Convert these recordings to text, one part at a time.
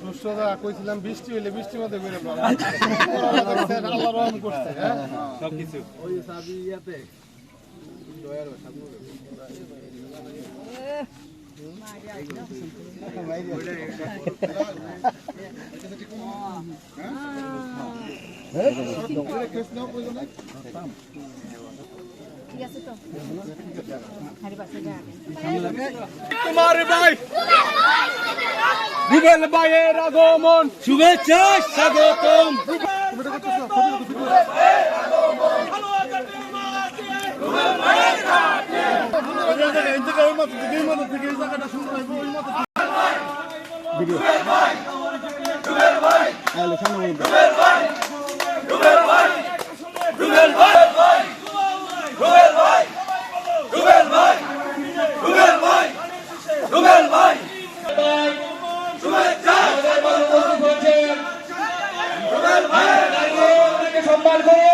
সুস্থতা কইছিলাম বৃষ্টি হইলে বৃষ্টির মধ্যে বেরো আল্লাহ রহম করছে হ্যাঁ? ওই ইয়াতে আছে তো হারি বাসে যাবে কুমার ভাই। রুবেল ভাইয়ের আগমন। শুভেচ্ছা স্বাগতম। সম্মান করে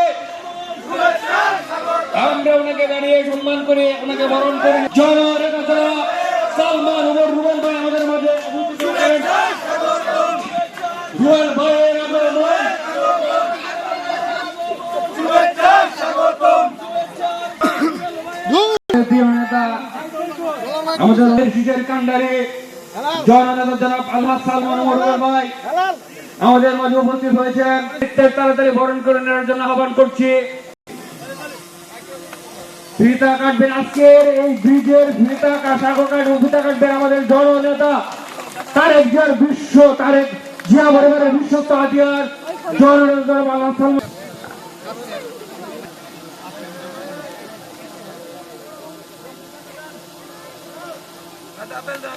আমরা ওনাকে দাঁড়িয়ে সম্মান করে ওনাকে বরণ করি। সালমান ওমর রুবেল ভাই আমাদের মাঝে রুবেল ভাইয়ের আমাদের শিশের কান্ডারে জননেতা জনাব আল্লাহ সালমান ওমর ভাই। আমাদের মাঝে উপস্থিত হয়েছেন। তাড়াতাড়ি বরণ করে নেওয়ার জন্য আহ্বান করছি। ফিতা কাটবেন আজকের এই ব্রিজের ফিতা কাটবেন ফিতা কাটবেন আমাদের জননেতা তারেক জিয়ার বিশ্ব তারেক জিয়া বিশ্বস্ত হাতিয়ার। জননেতা সালমান